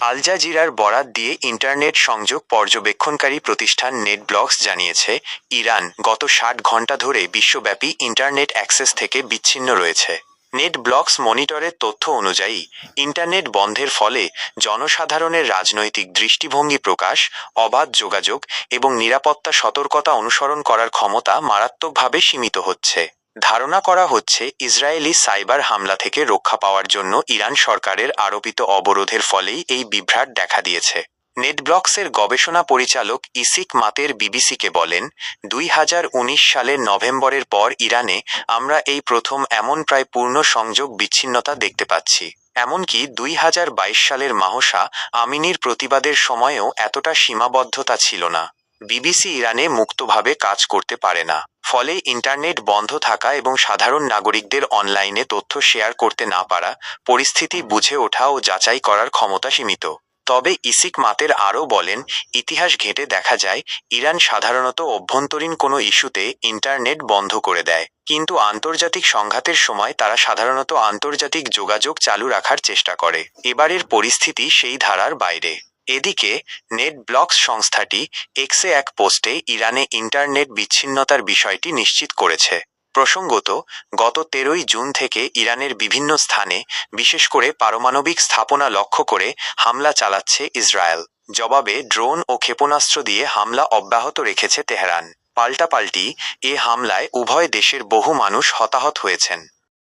আল জাজিরার বরাত দিয়ে ইন্টারনেট সংযোগ পর্যবেক্ষণকারী প্রতিষ্ঠান নেটব্লকস জানিয়েছে, ইরান গত ষাট ঘণ্টা ধরে বিশ্বব্যাপী ইন্টারনেট অ্যাক্সেস থেকে বিচ্ছিন্ন রয়েছে। নেট ব্লকস মনিটরের তথ্য অনুযায়ী, ইন্টারনেট বন্ধের ফলে জনসাধারণের রাজনৈতিক দৃষ্টিভঙ্গি প্রকাশ, অবাধ যোগাযোগ এবং নিরাপত্তা সতর্কতা অনুসরণ করার ক্ষমতা মারাত্মকভাবে সীমিত হচ্ছে। ধারণা করা হচ্ছে ইসরায়েলি সাইবার হামলা থেকে রক্ষা পাওয়ার জন্য ইরান সরকারের আরোপিত অবরোধের ফলেই এই বিভ্রাট দেখা দিয়েছে। নেটব্লকসের গবেষণা পরিচালক ইসিক মাতের বিবিসিকে বলেন, দুই হাজার উনিশ সালের নভেম্বরের পর ইরানে আমরা এই প্রথম এমন প্রায় পূর্ণ সংযোগ বিচ্ছিন্নতা দেখতে পাচ্ছি। এমনকি দুই হাজার বাইশ সালের মাহসা আমিনীর প্রতিবাদের সময়েও এতটা সীমাবদ্ধতা ছিল না। বিবিসি ইরানে মুক্তভাবে কাজ করতে পারে না। ফলে ইন্টারনেট বন্ধ থাকা এবং সাধারণ নাগরিকদের অনলাইনে তথ্য শেয়ার করতে না পারা পরিস্থিতি বুঝে ওঠা ও যাচাই করার ক্ষমতা সীমিত। তবে ইসিক মাতের আরও বলেন, ইতিহাস ঘেঁটে দেখা যায়, ইরান সাধারণত অভ্যন্তরীণ কোনো ইস্যুতে ইন্টারনেট বন্ধ করে দেয়। কিন্তু আন্তর্জাতিক সংঘাতের সময় তারা সাধারণত আন্তর্জাতিক যোগাযোগ চালু রাখার চেষ্টা করে। এবারের পরিস্থিতি সেই ধারার বাইরে। এদিকে নেট ব্লকস সংস্থাটি এক্সে এক পোস্টে ইরানে ইন্টারনেট বিচ্ছিন্নতার বিষয়টি নিশ্চিত করেছে। প্রসঙ্গত, গত তেরোই জুন থেকে ইরানের বিভিন্ন স্থানে বিশেষ করে পারমাণবিক স্থাপনা লক্ষ্য করে হামলা চালাচ্ছে ইসরায়েল। জবাবে ড্রোন ও ক্ষেপণাস্ত্র দিয়ে হামলা অব্যাহত রেখেছে তেহরান। পাল্টাপাল্টি এ হামলায় উভয় দেশের বহু মানুষ হতাহত হয়েছেন।